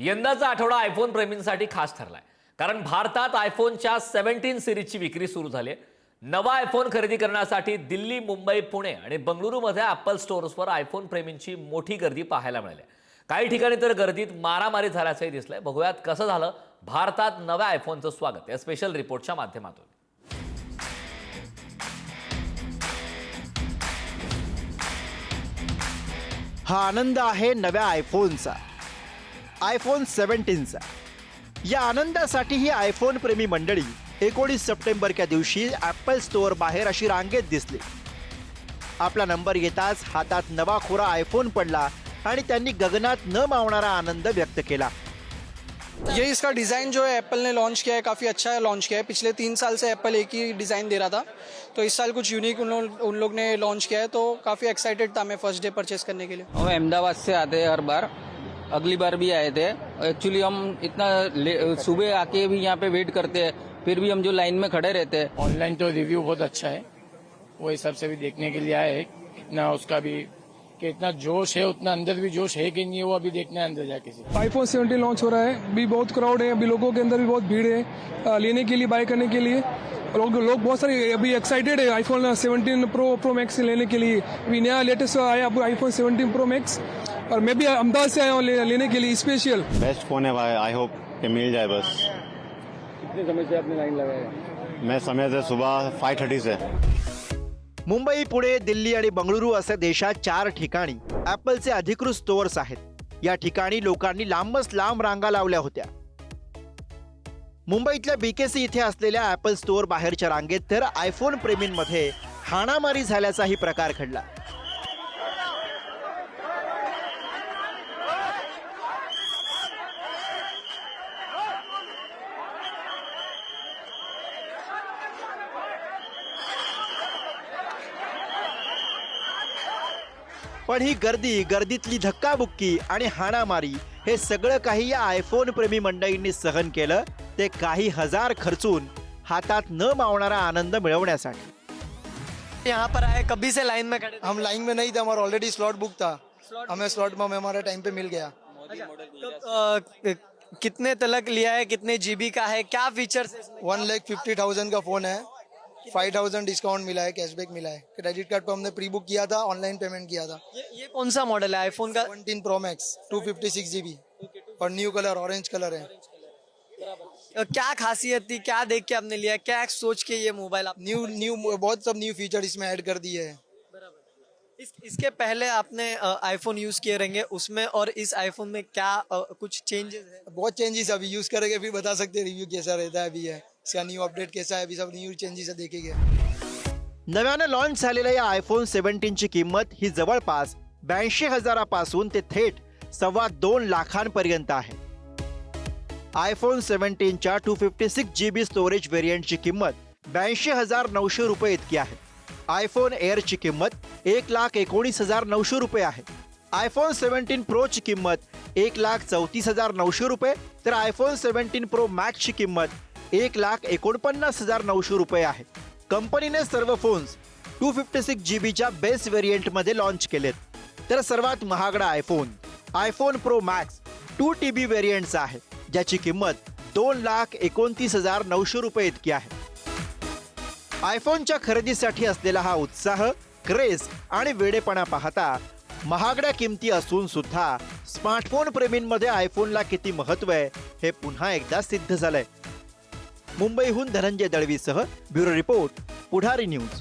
यंदाचा आठवडा आयफोन प्रेमींसाठी खास ठरलाय. कारण भारतात आयफोनच्या सेव्हन्टीन सिरीजची विक्री सुरू झाली आहे. नवा आयफोन खरेदी करण्यासाठी दिल्ली मुंबई पुणे आणि बंगळुरूमध्ये ॲपल स्टोअर्सवर आयफोन प्रेमींची मोठी गर्दी पाहायला मिळाली आहे. काही ठिकाणी तर गर्दीत मारामारी झाल्याचंही दिसलंय. बघूयात कसं झालं भारतात नव्या आयफोनचं स्वागत या स्पेशल रिपोर्टच्या माध्यमातून. हा आनंद आहे नव्या आयफोनचा आयफोन सेव्हन्टीनचा या आनंदासाठी ही आयफोन प्रेमी मंडळी एकोणीस सप्टेंबरच्या दिवशी ॲपल स्टोअर बाहेर अशी रांगेत दिसली. आपला नंबर येताच हातात नवा खोरा आयफोन पडला आणि त्यांनी गगनात न मावणारा आनंद व्यक्त केला. ये इसका डिज़ाइन जो है एप्पल ने लॉन्च किया है काफ़ी अच्छा है लॉन्च किया है। पिछले तीन साल से एप्पल एक ही डिज़ाइन दे रहा था। तो इस साल कुछ यूनिक उन लोग उन लोग ने लॉन्च किया है तो काफ़ी एक्साइटेड था मैं फर्स्ट डे परचेस करने के लिए। हम अहमदाबाद से आते हैं हर बार। अगली बार भी आए थे। एक्चुअली हम इतना सुबह आके भी यहाँ पे वेट करते हैं फिर भी हम जो लाइन में खड़े रहते हैं। ऑनलाइन तो रिव्यू बहुत अच्छा है। वो हिसाब से भी देखने के लिए आए हैं। इतना उसका भी कि इतना जोश है उतना अंदर भी जोश है कि नहीं वो अभी देखना है अंदर जाके से आईफोन 17 लॉन्च हो रहा है। अभी बहुत क्राउड है अभी लोगों के अंदर भी बहुत भीड़ है लेने के लिए बाय करने के लिए। लोग लोग बहुत सारे अभी एक्साइटेड है आईफोन 17 प्रो प्रो मैक्स लेने के लिए। अभी नया लेटेस्ट आया अब आईफोन 17 प्रो मैक्स और मैं भी अहमदाबाद से आया हूँ लेने के लिए स्पेशल बेस्ट फोन है भाई आई होप कि मिल जाए बस। कितने समय से आपने लाइन लगाया मैं समय से सुबह फाइव थर्टी से। मुंबई पुणे दिल्ली आणि बंगळुरू असे देशात चार ठिकाणी ॲपलचे अधिकृत स्टोअर्स आहेत. या ठिकाणी लोकांनी लांबच लांब रांगा लावल्या होत्या. मुंबईतल्या बीकेसी इथे असलेल्या ॲपल स्टोअर बाहेरच्या रांगेत तर आयफोन प्रेमींमध्ये हाणामारी झाल्याचाही प्रकार घडला. पण ही गर्दी गर्दीतली धक्काबुक्की आणि हाणामारी हे सगळं काही या आयफोन प्रेमी मंडळींनी सहन केलं. ते काही हजार खर्चून हातात न मावणारा आनंद मिळवण्यासाठी. यहाँ पर आए कभी से लाइन में खड़े थे? हम लाइन में नहीं थे हमारा ऑलरेडी स्लॉट बुक था। हमें स्लॉट में हमें हमारा टाइम पे मिल गया। तो अ, कितने तलक लिया है कितने जीबी का है क्या फीचर्स है इसमें? वन लैख फिफ्टी थाउजेंड का फ़ोन है। फाइव थाउज़ेंड डिस्काउंट मिला है कैशबैक मिला है। क्रेडिट कार्ड पर हमने प्री बुक किया था ऑनलाइन पेमेंट किया था। ये, ये कौन सा मॉडल है? आईफोन का 17 pro max two fifty six G B और न्यू कलर ऑरेंज कलर है। क्या खासियत थी? क्या देख के आपने लिया? क्या सोच के ये मोबाइल आप न्यू न्यू बहुत सब न्यू फीचर इसमें ऐड कर दिए हैं। इस, इसके पहले आपने आईफोन यूज़ किए रहेंगे। उसमें और इस आईफोन में क्या अ, कुछ चेंजेस है? बहुत चेंजेस अभी यूज़ करेंगे फिर बता सकते हैं रिव्यू कैसा रहता है अभी है। इसका न्यू अपडेट कैसा है? अभी सब न्यू चेंजेस देखेंगे। नव्यानं लॉन्च झालेल्या या आयफोन सेव्हन्टीनची किंमत ही जवळपास ब्याऐंशी हजारापासून ते थेट सव्वा दोन लाखांपर्यंत आहे. IPhone सेव्हन्टीनच्या two fifty six G B storage व्हेरियंटची किंमत ब्याऐंशी हजार नऊशे रुपये इतकी आहे. आयफोन एअरची किंमत एक लाख एकोणीस हजार नऊशे रुपये आहे. आयफोन सेव्हन्टीन प्रोची किंमत एक लाख चौतीस हजार नऊशे रुपये तर आयफोन सेव्हन्टीन प्रो मॅक्सची किंमत एक लाख एकोणपन्नास हजार नऊशे रुपये आहे. कंपनीने सर्व phones two fifty six G बीच्या बेस व्हेरियंटमध्ये लॉन्च केलेत. तर सर्वात महागडा iPhone iPhone pro max two T B व्हेरियंटचा आहे ज्याची किंमत दोन लाख एकोणतीस हजार नऊशे रुपये इतकी आहे. आयफोनच्या खरेदीसाठी असलेला हा उत्साह क्रेज आणि वेडेपणा पाहता महागड्या किमती असून सुद्धा स्मार्टफोन प्रेमींमध्ये आयफोनला किती महत्त्व आहे हे पुन्हा एकदा सिद्ध झालंय. मुंबईहून धनंजय दळवीसह ब्युरो रिपोर्ट पुढारी न्यूज.